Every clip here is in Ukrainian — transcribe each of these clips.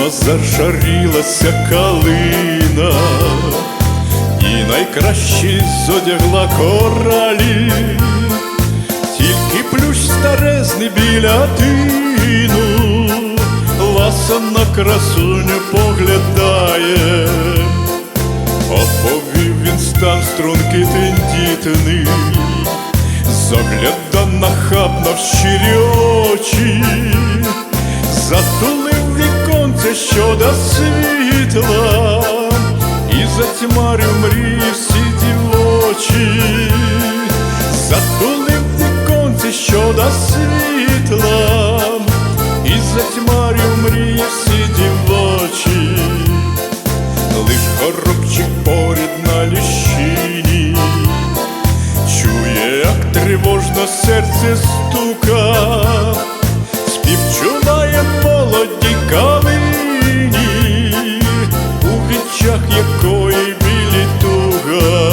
ніжно зашарілася калина, і найкращий зодягла коралі, тільки плющ старезний біля тину, ласа на красуню поглядає, оповів він стан струнки тендітний, загляда нахабно в щирі очі, затьмарив мрії всі дівочі, затулив віконце, що до світла, і затьмарив мрії всі дівочі, лиш горобчик поряд на ліщині. Чує, як тривожно серце стука, якої білі туга,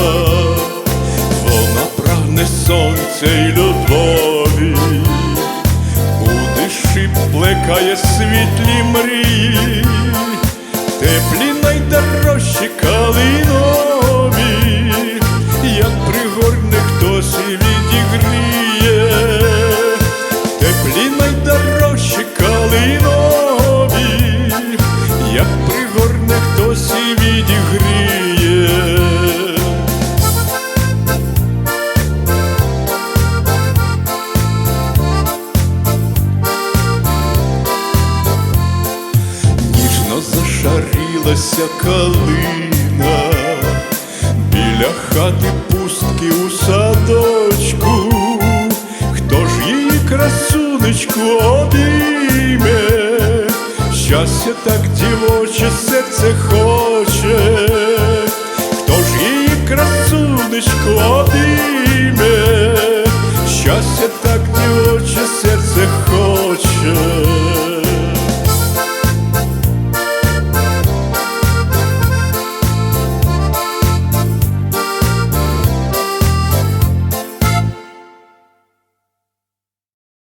вона прагне сонця й любові, у душі плекає світлі мрії, теплі найдорожчі калинові, Золотася калина, біля хати пустки у садочку, хто ж її красунечку обійме, щастя так дівоче серце хоче, хто ж її красунечку обійме?